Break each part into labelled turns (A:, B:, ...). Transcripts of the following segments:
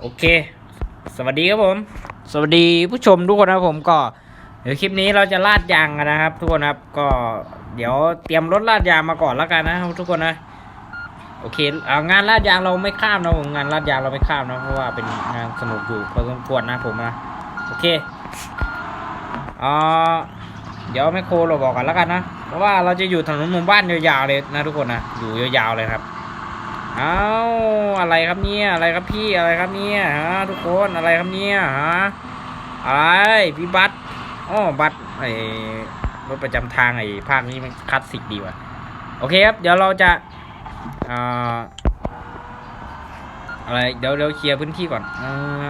A: โอเค สวัสดีครับผม สวัสดีผู้ชมทุกคนนะครับผมก็ เดี๋ยวคลิปนี้เราจะลาดยางกันนะครับ ทุกคนครับก็เดี๋ยวเตรียมรถลาดยางมาก่อนแล้วกันนะครับทุกคนนะโอเคเอางานลาดยางเราไม่ข้ามนะผมงานลาดยางเราไม่ข้ามนะเพราะว่าเป็นงานสนุกอยู่พอสมควรนะผมนะโอเคอ่าเดี๋ยวไม่โครเราบอกกันแล้วกันนะ เพราะว่าเราจะอยู่ถนนหมู่บ้านยาวๆเลยนะทุกคนนะ อยู่ยาวๆเลยครับ เอาอะไรครับเนี่ย อะไรครับพี่อะไรครับเนี่ยฮะทุกคนอะไรครับเนี่ยฮะอะไรพี่บัตรอ๋อบัตรไอ้รถประจำทางไอ้ภาคนี้มันคลาสสิกดีว่ะโอเคครับ เดี๋ยวเราจะอ่ออะไรเดี๋ยวเดี๋ยวเคลียร์พื้นที่ก่อนเออ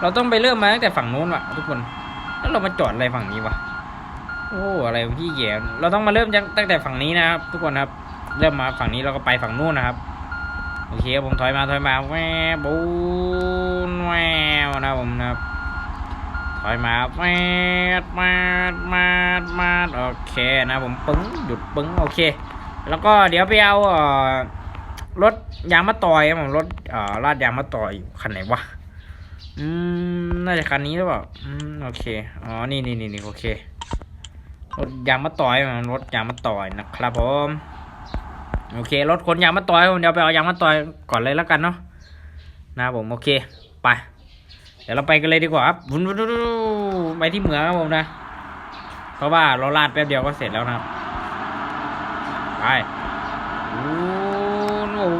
A: เราต้องไปเริ่มมาตั้งแต่ฝั่งนู้นว่ะ ทุกคนแล้วเรามาจอดอะไรฝั่งนี้วะโอ้อะไรพี่แย่เราต้องมาเริ่มจากตั้งแต่ฝั่งนี้นะครับ ทุกคนครับ เริ่มมาฝั่งนี้เราก็ไปฝั่งนู้นนะครับ โอเคผมถอยมาถอยมาแวบูนแววนะผมนะครับถอยมาแวดมาดมาดมาดโอเคนะผมปึ้งหยุดปึ้งโอเค แล้วก็เดี๋ยวไปเอารถยางมะตอยผมรถเอ่อลาดยางมะตอยอยู่คันไหนวะอืมน่าจะคันนี้หรือเปล่าอืมโอเคอ๋อนี่นี่นี่นี่โอเครถยางมะตอยมันรถยางมะตอยนะครับผม โอเครถขนยางมาต่อยเดี๋ยวไปเอายางมาต่อยก่อนเลยแล้วกันเนาะนะผมโอเคไปเดี๋ยวเราไปกันเลยดีกว่าครับวุ้นไปที่เหมืองครับผมนะ เพราะว่าเราลาดแป๊บเดียวก็เสร็จแล้วนะครับไปวุ้นวุ้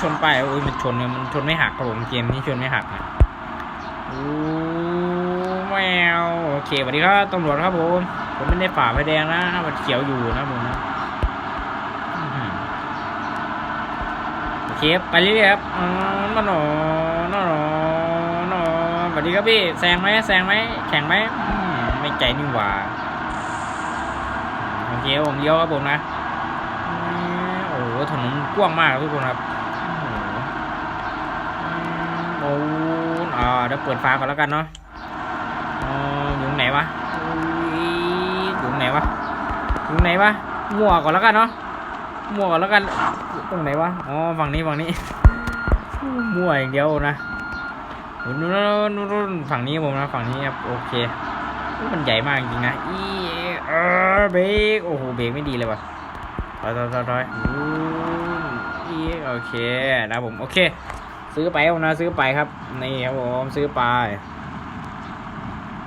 A: ชนไปโอ้ยมันชนเนี่ยมันชนไม่หักครับผมเกมนี้ชนไม่หักนะวู้แมวโอเคสวัสดีครับตำรวจครับผมผมไม่ได้ฝ่าไฟแดงนะมันเขียวอยู่นะผมนะ อื้อหือโอ เคครับไปเรื่อยๆครับอ๋อมาหนอหนอหนอสวัสดีครับพี่แซงไหมแซงไหมแข่งไหมไม่ใจนี่หว่าโอเคผมเลี้ยวครับผมนะโอ้โหถนนกว้างมากทุกคนครับโอ้โหอ่าเดี๋ยวเปิดฟ้าก่อนแล้วกันเนาะอยู่ไหนวะอยู่ไหนวะอยู่ไหนวะมั่วก่อนแล้วกันเนาะ มั่วก่อนแล้วกัน ตรงไหนวะ อ๋อ ฝั่งนี้ ฝั่งนี้ มั่วอย่างเดียวนะนู่นนู่นนู่นนู่นฝั่งนี้ผมนะ ฝั่งนี้ครับ โอเค มันใหญ่มากจริงนะ อีเออเบรก โอ้โห เบรกไม่ดีเลยว่ะถอยถอยถอยถอยอีโอเค นะผม โอเค ซื้อไปครับผมนะ ซื้อไปครับ นี่ครับผม ซื้อไป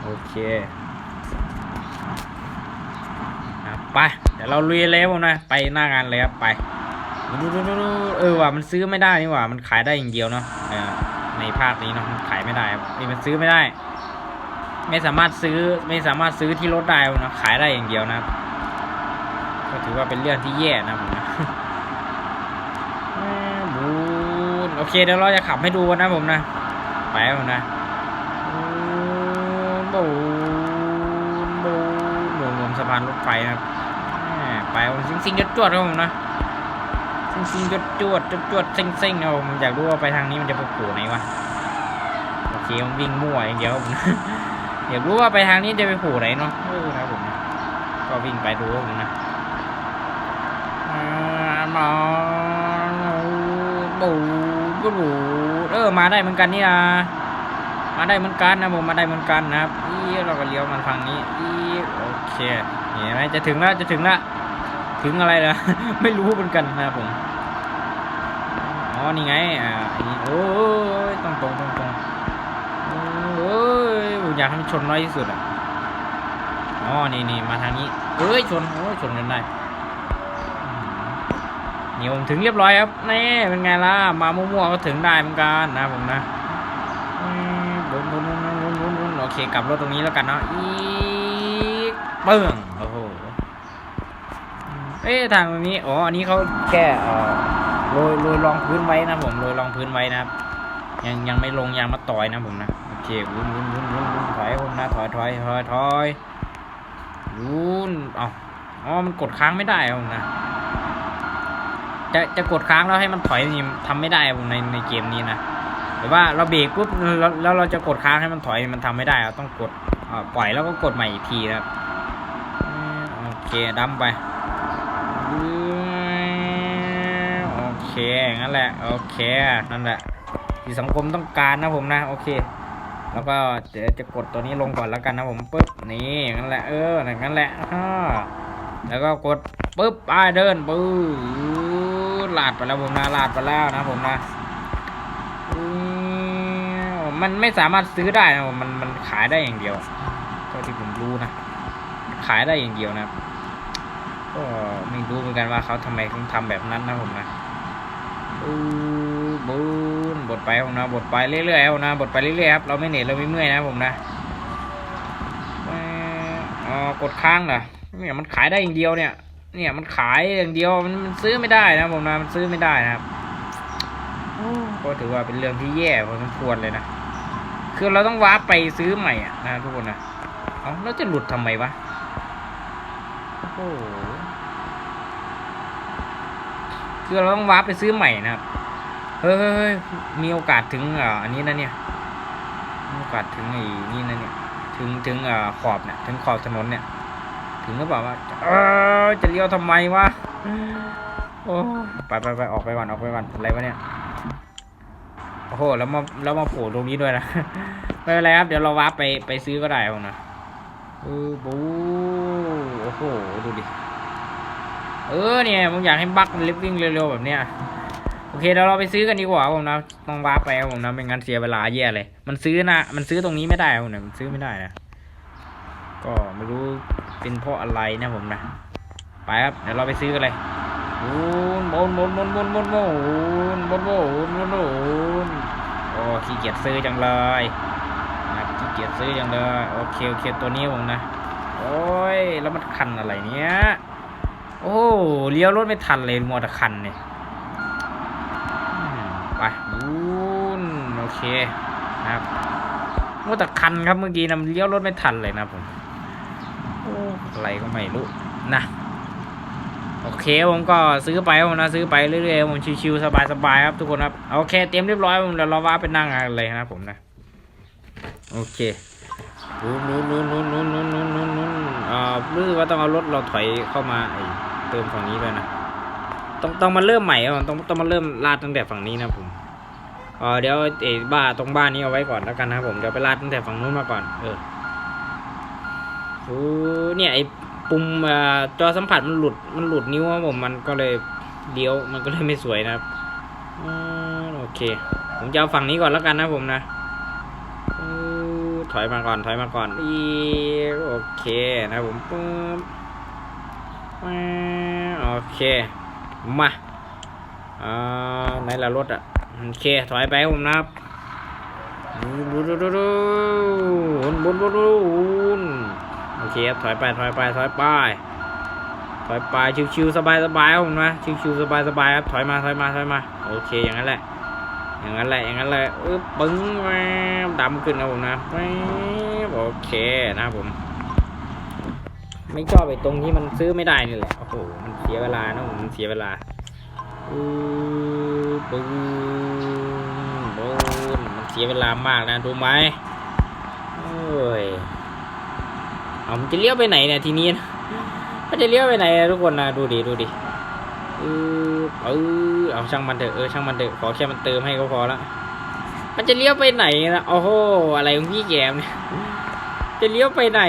A: โอเค ครับ ไป เดี๋ยวเราลุยเลยครับผมนะ ไปหน้างานเลยครับไปดูดูดูดูเออว่ะมันซื้อไม่ได้นี่หว่า มันขายได้อย่างเดียวเนาะในภาคนี้เนาะมันขายไม่ได้ครับนี่มันซื้อไม่ได้ ไม่สามารถซื้อไม่สามารถซื้อที่รถได้นะขายได้อย่างเดียวนะก็ถือว่าเป็นเรื่องที่แย่นะผมนะบูนโอเคเดี๋ยวเราจะขับให้ดูนะผมนะ ไปผมนะบูนบูนบูนรวมสะพานรถไฟนะครับ ไปซิงซิงจวดจวดๆครับผมนะซิงซิงจวดจวดจวดจวดซิงซิงนะผมอยากรู้ว่าไปทางนี้มันจะไปโผล่ไหนวะโอเคมันวิ่งมั่วอย่างเดียวครับผมอยากรู้ว่าไปทางนี้จะไปโผล่ไหนเนาะเออครับผมก็วิ่งไปดูผมนะอ่ามาบูบูบูเออมาได้เหมือนกันนี่นะมาได้เหมือนกันนะผมมาได้เหมือนกันนะครับอีเราก็เลี้ยวมันทางนี้อีโอเคเห็นไหมจะถึงแล้วจะถึงแล้ว ถึงอะไรล่ะไม่รู้เหมือนกันนะครับผม อ๋อ นี่ไง อ่าอันนี้โอ้ยตรงตรงตรงตรงโอ้ยผมอยากให้มันชนน้อยที่สุดอะ อ๋อ นี่นี่มาทางนี้ เอ้ย ชน โอ้ย ชนกันได้นี่ผมถึงเรียบร้อยครับ นี่เป็นไงล่ะ มามั่วๆก็ถึงได้เหมือนกันนะผมนะบุนบุนบุนบุนบุนโอเค กลับรถตรงนี้แล้วกันเนาะ อีกเปิ้งโอ้โห เอ๊ะทางตรงนี้อ๋ออันนี้เขาแก้เอ่อโรยโรยรองพื้นไว้นะผมโรยรองพื้นไว้นะครับ ยังยังไม่ลงยางมาต่อยนะผมนะโอเควุ้นวุ้นวุ้นวุ้นวุ้นถอยผมนะถอยถอยถอยถอยวุ้นเอ๋ออ๋อมันกดค้างไม่ได้ผมนะจะจะกดค้างแล้วให้มันถอยนี่ทำไม่ได้ผมในในเกมนี้นะหรือว่าเราเบรกปุ๊บแล้วแล้วเราจะกดค้างให้มันถอยมันทำไม่ได้เราต้องกดอ่อปล่อยแล้วก็กดใหม่อีกทีนะครับโอเคดัมไป เคงั้นแหละโอเคนั่นแหละที่สังคมต้องการนะผมนะโอเค แล้วก็เดี๋ยวจะกดตัวนี้ลงก่อนแล้วกันนะผมปุ๊บนี่งนั้นแหละเอองนั้นแหละแล้วก็กดปุ๊บป้ายเดินปื้อลาดไปแล้วผมนะลาดไปแล้วนะผมนะมันไม่สามารถซื้อได้นะผมมันมันขายได้อย่างเดียวเท่าที่ผมรู้นะขายได้อย่างเดียวนะก็ไม่รู้เหมือนกันว่าเขาทำไมถึงทำแบบนั้นนะผมนะ บูบูนบดไปผมนะบดไปเรื่อยๆผมนะบดไปเรื่อยๆครับเราไม่เหนื่อยเราไม่เมื่อยนะผมนะอ๋อกดค้างเหรอเนี่ยมันขายได้อย่างเดียวเนี่ย เนี่ยมันขายอย่างเดียวมันมันซื้อไม่ได้นะผมนะมันซื้อไม่ได้นะครับก็ถือว่าเป็นเรื่องที่แย่พอสมควรเลยนะคือเราต้องว้าไปซื้อใหม่อะนะทุกคนนะเอ้าแล้วจะหลุดทำไมวะโอ้ คือเราต้องวาร์ปไปซื้อใหม่นะครับ เฮ้ยเฮ้ยเฮ้ยมีโอกาสถึงอ่ออันนี้นะเนี่ยมีโอกาสถึงไอ้นี่นะเนี่ย ถึงถึงอ่อขอบเนี่ยถึงขอบถนนเนี่ย ถึงหรือเปล่าวะเออจะเลี้ยวทำไมวะโอ้ไปไปไปออกไปก่อนออกไปก่อนอะไรวะเนี่ยโอ้โหแล้วมาแล้วมาโผล่ตรงนี้ด้วยนะไม่เป็นไรครับ เดี๋ยวเราวาร์ปไปไปซื้อก็ได้ผมนะเออบูโอ้โหดูดิ เออเนี่ยผมอยากให้บักมันลิฟวิ่งเร็วๆแบบเนี้ยโอเคเดี๋ยวเราไปซื้อกันดีกว่าผมนะต้องว้าร์ปไปครับผมนะไม่งั้นเสียเวลาแย่เลย มันซื้อนะมันซื้อตรงนี้ไม่ได้ผมนะมันซื้อไม่ได้นะก็ไม่รู้เป็นเพราะอะไรนะผมนะไปครับเดี๋ยวเราไปซื้อกันเลยบูนบนบนบนบนบนบนบนบนบนบนบนโอ้ขี้เกียจซื้อจังเลยครับขี้เกียจซื้ออย่างเดียโอเคโอเคตัวนี้ผมนะโอ้ยแล้วมันคันอะไรเนี้ย โอ้เลี้ยวรถไม่ทันเลยมัวแต่คันเนี่ยไปบูนโอเคนะครับมัวแต่คันครับเมื่อกี้นะเลี้ยวรถไม่ทันเลยนะผมอะไรก็ไม่รู้นะโอเคผมก็ซื้อไปผมนะซื้อไปเรื่อยๆผมชิวๆสบายๆครับทุกคนครับโอเคเตรียมเรียบร้อยผมเดี๋ยวเราว่าไปนั่งกันเลยนะผมนะโอเคนู้นนู้นนู้นนู้นนู้นนู้นนู้นนู้นอ่ารู้ว่าต้องเอารถเราถอยเข้ามาไอ้ เติมฝั่งนี้ด้วยนะต้องต้องมาเริ่มใหม่อะต้องต้องมาเริ่มลาดตั้งแต่ฝั่งนี้นะผมเออเดี๋ยวไอ้บ้าตรงบ้านนี้เอาไว้ก่อนแล้วกันนะผมเดี๋ยวไปลาดตั้งแต่ฝั่งนู้นมาก่อน เออโอ้เนี่ยไอ้ปุ่มจอสัมผัสมันหลุดมันหลุดนิ้วครับผมมันก็เลยเลี้ยวมันก็เลยไม่สวยนะครับโอเค ผมจะเอาฝั่งนี้ก่อนแล้วกันนะผมนะถอยมาก่อนถอยมาก่อนอีโอเคนะผมปึ๊บแม่ โอเค มาอ่าไหนละรถอะ โอเค ถอยไปผมนะครับดูดูดูดูบุนบุนบุนโอเคครับ ถอยไป ถอยไป ถอยไป ถอยไป ชิวๆ สบายสบายๆผมนะ ชิวๆสบายสบายๆครับ ถอยมา ถอยมา ถอยมา โอเค อย่างนั้นแหละ อย่างนั้นแหละ อย่างนั้นเลยอึ๊บปึ้งดำขึ้นนะผมนะโอเคนะผม ไม่ชอบไอ้ตรงที่มันซื้อไม่ได้นี่แหละ โอ้โห มันเสียเวลานะผมมันเสียเวลาอือปึ้งปึ้งมันเสียเวลามากนะดูไหมโอ้ยเอามันจะเลี้ยวไปไหนเนี่ยทีนี้นะมันจะเลี้ยวไปไหนทุกคนนะดูดิดูดิเออเออเอาช่างมันเถอะเออช่างมันเถอะขอแค่มันเติมให้ก็พอละมันจะเลี้ยวไปไหนนะโอ้โหอะไรของพี่แกมเนี่ยจะเลี้ยวไปไหน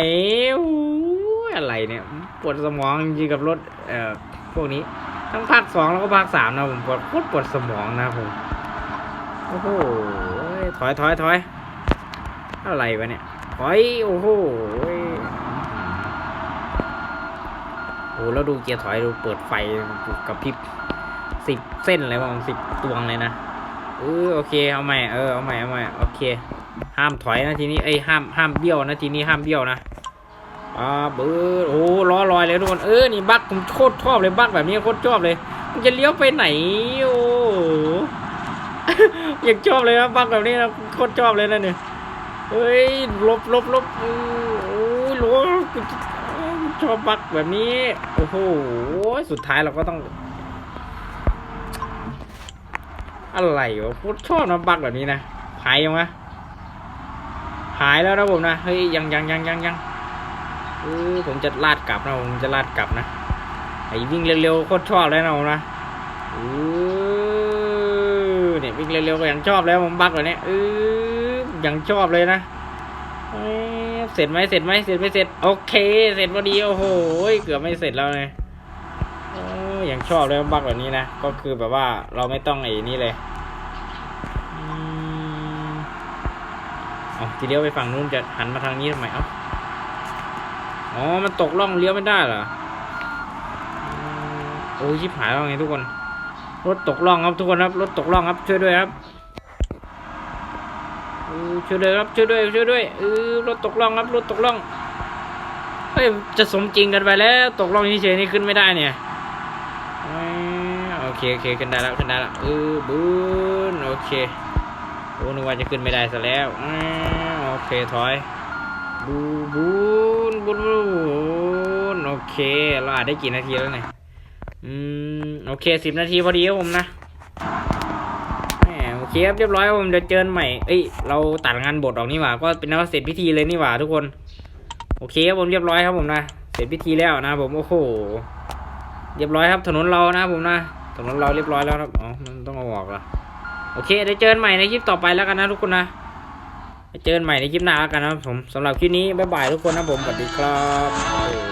A: อะไรเนี่ยปวดสมองจริงๆกับรถเอ่อพวกนี้ ทั้งภาคสองแล้วก็ภาคสามนะผมปวดโคตรปวดสมองนะผมโอ้โหถอยถอยถอยอะไรวะเนี่ยถอยโอ้โหโอ้แล้วดูเกียร์ถอยดูเปิดไฟกระพริบสิบเส้นเลยว่ามันสิบตวงเลยนะเออโอเคเอาใหม่เออเอาใหม่เอาใหม่โอเค ห้ามถอยนะทีนี้เอ้ห้ามห้ามเบี้ยวนะทีนี้ห้ามเบี้ยวนะ อ่าเบอร์โอ้ล้อลอยเลยทุกคนเออนี่บักผมโคตรชอบเลยบักแบบนี้โคตรชอบเลยมันจะเลี้ยวไปไหนโอ้อยากชอบเลยนะบักแบบนี้นะโคตรชอบเลยนะเนี่ยเฮ้ยลบลบลบโอ้ยหลวชอบบักแบบนี้โอ้โหสุดท้ายเราก็ต้อง อะไรวะโคตรชอบนะบักแบบนี้นะหายยังวะหายแล้วนะผมนะเฮ้ยยังยังยังยังยัง ออผมจะลาดกลับนะผมจะลาดกลับนะไอ้วิ่งเร็วๆโคตรชอบเลยนะผมนะเออเนี่ยวิ่งเร็วๆก็ยังชอบแล้วผมบักแบบนี้เออยังชอบเลยนะเสร็จไหมเสร็จไหมเสร็จไม่เสร็จโอเค เสร็จพอดีโอ้โหเกือบไม่เสร็จแล้วไงโอ้ยยังชอบเลยบักแบบนี้นะก็คือแบบว่าเราไม่ต้องไอ้นี่เลยอืมเอทีเดียวไปฝั่งนู้นจะหันมาทางนี้ทำไมเอ้า อ๋อ มันตกร่องเลี้ยวไม่ได้เหรอ โอ้ยชิบหายแล้วไงทุกคน รถตกร่องครับทุกคนครับ รถตกร่องครับช่วยด้วยครับเออช่วยด้วยครับช่วยด้วยช่วยด้วยเออรถตกร่องครับรถตกร่องเฮ้ยจะสมจริงกันไปแล้ว ตกร่องเฉยๆนี่ขึ้นไม่ได้เนี่ยโอเคโอเคขึ้นได้แล้วขึ้นได้แล้วเออบูนโอเคโอ้นึกว่าจะขึ้นไม่ได้ซะแล้วอ้าวโอเคถอย บูบูนบูนบูนโอเค เราอาจได้กี่นาทีแล้วเนี่ย อืม โอเคสิบนาทีพอดีครับผมนะแหมโอเคครับเรียบร้อยครับผมเดี๋ยวเจอใหม่ เอ้ย เราตัดงานบทออกนี่หว่า ก็เป็นนักเสร็จพิธีเลยนี่หว่าทุกคน โอเคครับผมเรียบร้อยครับผมนะ เสร็จพิธีแล้วนะผมโอ้โห เรียบร้อยครับถนนเรานะผมนะ ถนนเราเรียบร้อยแล้วครับ อ๋อ มันต้องเอาออกเหรอโอเคเดี๋ยวเจอใหม่ในคลิปต่อไปแล้วกันนะทุกคนนะ เจอกันใหม่ในคลิปหน้าแล้วกันนะครับผมสำหรับคลิปนี้บ๊ายบายทุกคนนะผมสวัสดีครับ